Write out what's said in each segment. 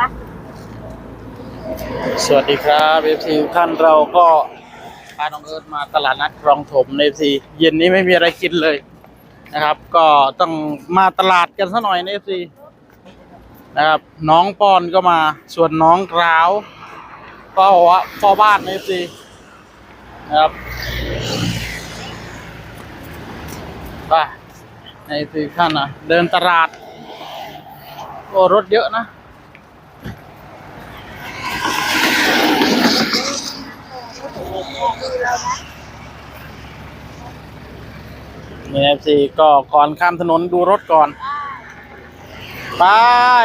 ปะสวัสดีครับเอฟซีท่านเราก็พาน้องเอิร์ธมาตลาดนัดคลองถมในเอฟซีเย็นนี้ไม่มีอะไรกินเลยนะครับ ก็ต้องมาตลาดกันสักหน่อยในเอฟซีนะครับน้องปอนก็มาส่วนน้องกราวก็ว่าพ่อบ้านในเอฟซีนะครับไปในเอฟซีท่านนะเดินตลาดโอ้รถเยอะนะ นี่เอฟซีก็ก่อนข้ามถนนดูรถก่อน ไป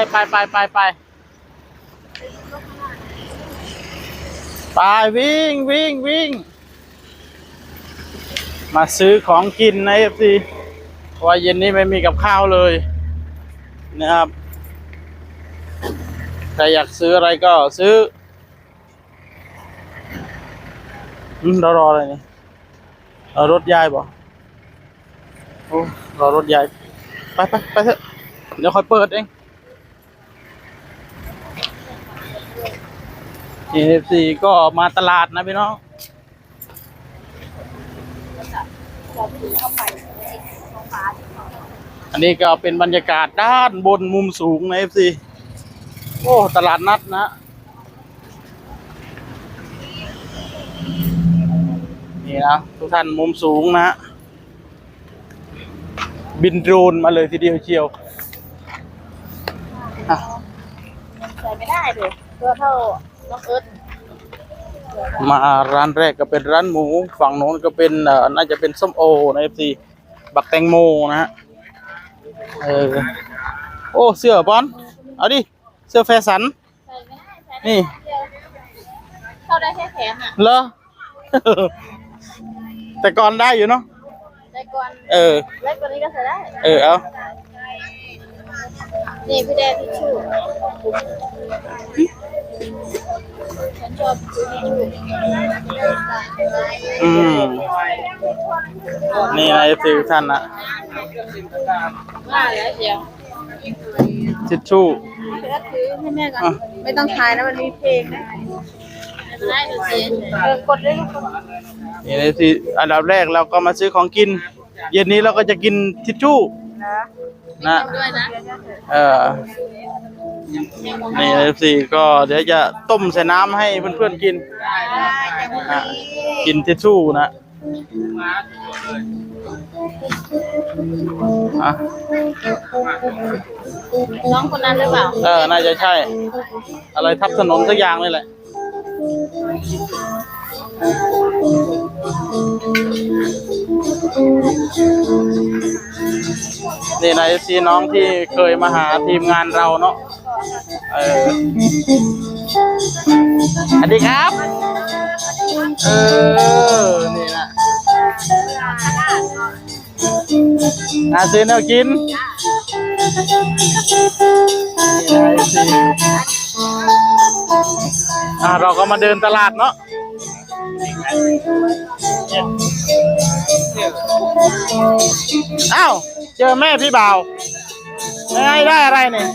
ไปไปไปไปไปวิ่งวิ่งวิ่ง มาซื้อของกินนะเอฟซีว่าเย็นนี้ไม่มีกับข้าวเลยนะครับใครอยากซื้ออะไรก็ซื้อรอรออะไรเนี่ยรถยายบ่ โอ้รอรถใหญ่ ไปไปไปเถอะ เดี๋ยวค่อยเปิดเองเอฟซีก็มาตลาดนะพี่น้องอันนี้ก็เป็นบรรยากาศด้านบนมุมสูงนะเอฟซีโอ้ ตลาดนัดนะ นี่นะ ทุกท่านมุมสูงนะ บินโดรนมาเลยทีเดียวเชียวอะใส่ไม่ได้เลยตัวเท่าน้องเอิร์ธมาร้านแรกก็เป็นร้านหมู ฝั่งโน้นก็เป็นเอ่อน่าจะเป็นส้มโอนะเอฟซีบักแตงโมนะฮะเออโอ้เสื้อบอลเอาดิเสื้อแฟสันใส่ไม่ได้ใส่ได้นี่เดียวเข้าได้แค่แขนอะเหรอแต่ก่อนได้อยู่เนาะ ได้ก่อนเออเล็กกว่านี้ก็ใส่ได้เออเอานี่พี่แดนทิชชู่ฉันชอบซื้อทิชชู่อืมนี่นะเอฟซีท่านนะว่าแล้วเดียวทิชชู่พี่แดนซื้อให้แม่ก่อนอะไม่ต้องทายนะมันมีเพลงนะ ได้ดูสิเออกดได้ลูกกดนี่นะสิอันดับแรกเราก็มาซื้อของกิน เย็นนี้เราก็จะกินทิชชู่นะนะด้วยนะเออนี่เอฟซีก็เดี๋ยวจะต้มใส่น้ำให้เพื่อนๆกินนะกินทิชชู่นะอะน้องคนนั้นหรือเปล่า เออ น่าจะใช่ อะไรทับถนนสักอย่างนี่แหละ นี่นายซีน้องที่เคยมาหาทีมงานเราเนาะเออสวัสดีครับ เออ นี่นะอาซื้อแนวกินนี่นายซี อ่าเราก็มาเดินตลาดเนาะอ้าวเจอแม่พี่บ่าวไงได้อะไรเนี่ย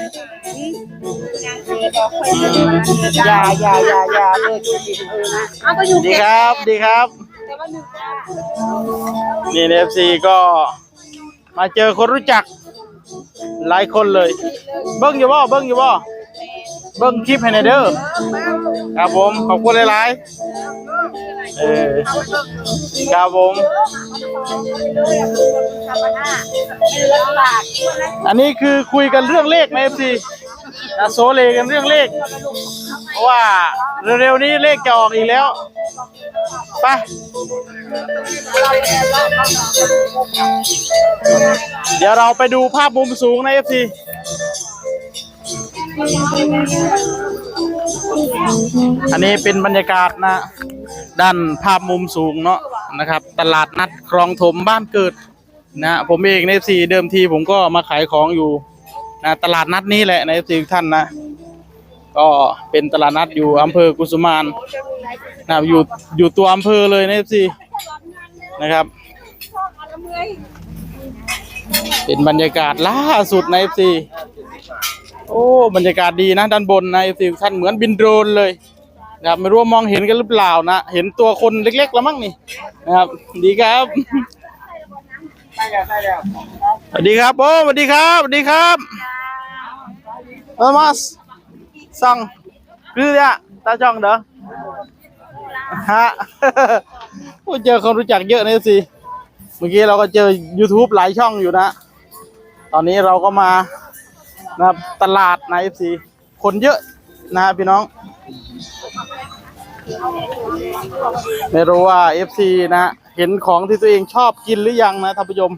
อย่าอย่าอย่าอย่าเออดูดิเออนะเอาก็อยู่ดีเก็บครับดีครับแต่ว่าหนึ่งจ้านี่เอฟซีก็มาเจอคนรู้จักหลายคนเลย เบิ้งอยู่บ่เบิ้งอยู่บ่ เบิ้งคลิปให้หน่อยเด้อครับผมขอบคุณหลายๆเออครับผมอันนี้คือคุยกันเรื่องเลขไหมเอฟซีนะโซเลกันเรื่องเลข เพราะว่าเร็วๆนี้เลขจะออกอีกแล้วไปเดี๋ยวเราไปดูภาพมุมสูงในเอฟซี อันนี้เป็นบรรยากาศนะ ด้านภาพมุมสูงเนาะนะครับ ตลาดนัดคลองถมบ้านเกิดนะผมเองใน FC เดิมทีผมก็มาขายของอยู่นะตลาดนัดนี้แหละใน fc ท่านนะ ก็เป็นตลาดนัดอยู่อำเภอกุสุมานนะอยู่อยู่ตัวอำเภอเลยใน FC นะครับ เป็นบรรยากาศล่าสุดใน FC โอ้บรรยากาศดีนะด้านบนนะสิท่านเหมือนบินโดรนเลยนะครับไม่รู้ว่ามองเห็นกันหรือเปล่านะเห็นตัวคนเล็กๆแล้วมั้งนี่นะครับ ดีครับสวัสดีครับโอ้สวัสดีครับสวัสดีครับเออมาสสั่งคือเนี่ยตาจ้องเด้อฮะโอ้เจอคนรู้จักเยอะนะสิเมื่อกี้เราก็เจอ YouTube หลายช่องอยู่นะ ตอนนี้เราก็มา นะครับ ตลาดนะ FC คนเยอะนะพี่น้อง ไม่รู้ว่า FC นะเห็นของที่ตัวเองชอบกินหรือยังนะท่านผู้ชม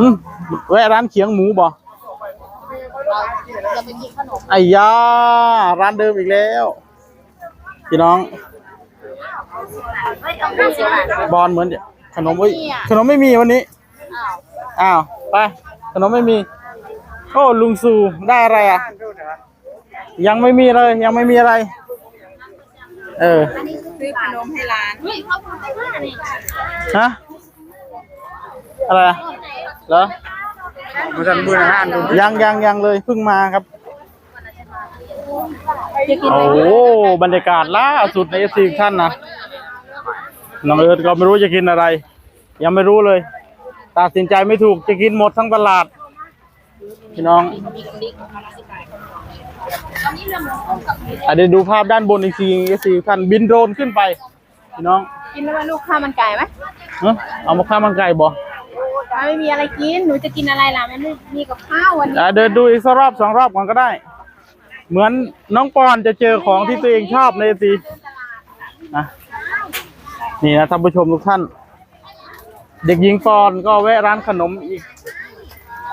อืมแวะร้านเขียงหมูบ่จะไปกินขนมไอ้ยาร้านเดิมอีกแล้ว พี่น้อง ไม่ต้องห้าสิบบาทบอลเหมือนเดี๋ยวขนมเอ้ยขนมไม่มีวันนี้ อ้าวอ้าวไปขนมไม่มีโอ้ลุงซูได้อะไรอะ ยังไม่มีเลยยังไม่มีอะไร เออซื้อขนมให้ร้านเฮ้ยเขาพูดได้ว่านี่ฮะอะไรอะเหรอมาสั่นมืออาหารดูยังยังยังเลยเพิ่งมาครับจะกินโอ้โหบรรยากาศล่าสุดในเอฟซีท่านนะ น้องเอิร์ธก็ไม่รู้จะกินอะไร ยังไม่รู้เลย ตัดสินใจไม่ถูกจะกินหมดทั้งตลาด พี่น้องอะเดี๋ยวดูภาพด้านบนอีกทีเอฟซีท่านบินโดรนขึ้นไป พี่น้อง กินแล้วลูกข้าวมันไก่ไหมเอ้อเอามาข้าวมันไก่บ่ไม่มีอะไรกิน หนูจะกินอะไรล่ะมันไม่มีกับข้าววันนี้อะเดินดูอีกสักรอบสองรอบก่อนก็ได้ เหมือนน้องปอนจะเจอของที่ตัวเองชอบในเอฟซีนะ นี่นะท่านผู้ชมทุกท่าน เด็กหญิงปอนก็แวะร้านขนมอีก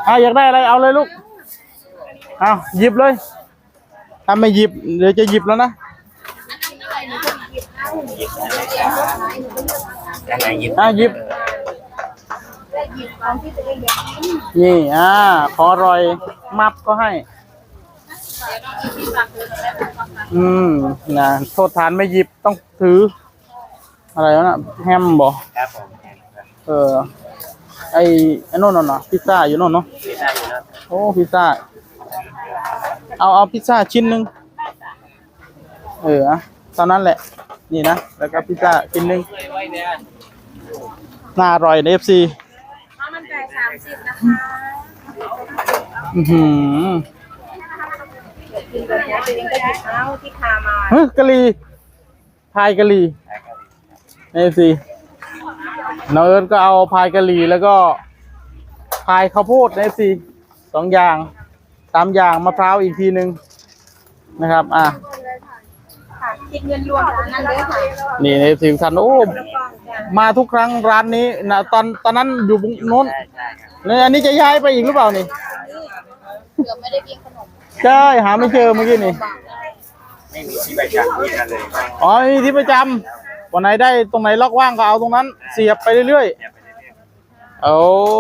อะอยากได้อะไรเอาเลยลูกเอาหยิบเลยถ้าไม่หยิบเดี๋ยวจะหยิบแล้วนะอะไรยิบอะหยิบนี่อ่าขออร่อยมับก็ให้ อืมนะโทษฐานไม่หยิบต้องถือ อะไรวะน่ะแฮมบอครับผมเออ ไอ้ไอ้โน่นน่ะเนาะพิซซ่าอยู่โน่นเนาะไม่ได้อยู่แล้วโอ้พิซซ่า เอาเอาพิซซ่าชิ้นหนึ่งเอออะตอนนั้นแหละ นี่นะ แล้วก็พิซซ่าชิ้นหนึ่งน่าอร่อยในเอฟซีข้าวมันไก่สามสิบนะคะอือหือกินแบบนี้ตัวเองก็หยิบข้าวที่คามา เฮ้ยกะหรี่พายกะหรี่ใน เอฟซีน้องเอิร์ธก็เอาพายกะหรี่แล้วก็พายข้าวโพดในเอฟซีสองอย่างสามอย่างมะพร้าวอีกทีหนึ่งนะครับ อะค่ะคิดเงินรวมอันนั้นเลยค่ะนี่ในสิท่านโอ้มาทุกครั้งร้านนี้นะตอนตอนนั้นอยู่บุงโน้นใช่ใช่ครับเนี่ยอันนี้จะย้ายไปอีกหรือเปล่านี่เกือบไม่ได้กินขนมใช่หาไม่เจอเมื่อกี้นี่ไม่มีที่ไปจับที่กันเลยอ๋อมีที่ประจำ วันไหนได้ตรงไหนล็อกว่างก็เอาตรงนั้น เสียบไปเรื่อยเนี่ยไปเรื่อยๆเอา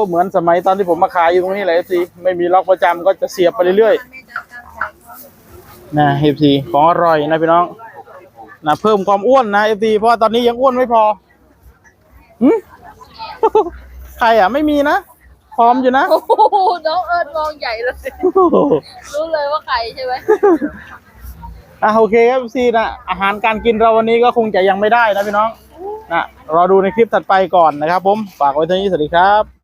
เหมือนสมัยตอนที่ผมมาขายอยู่ตรงนี้แหละสิไม่มีล็อกประจำก็จะเสียบไปเรื่อยๆนะเอฟซีของอร่อยนะพี่น้องนะเพิ่มความอ้วนนะเอฟซีเพราะว่าตอนนี้ยังอ้วนไม่พอหึ ใครอะไม่มีนะพร้อมอยู่นะ โอ้โหน้องเอิร์ดมองใหญ่เลย รู้เลยว่าใครใช่ไหม อะโอเคครับซีนะอาหารการกินเราวันนี้ก็คงจะยังไม่ได้นะพี่น้องนะรอดูในคลิปถัดไปก่อนนะครับผมฝากไว้เท่านี้สวัสดีครับ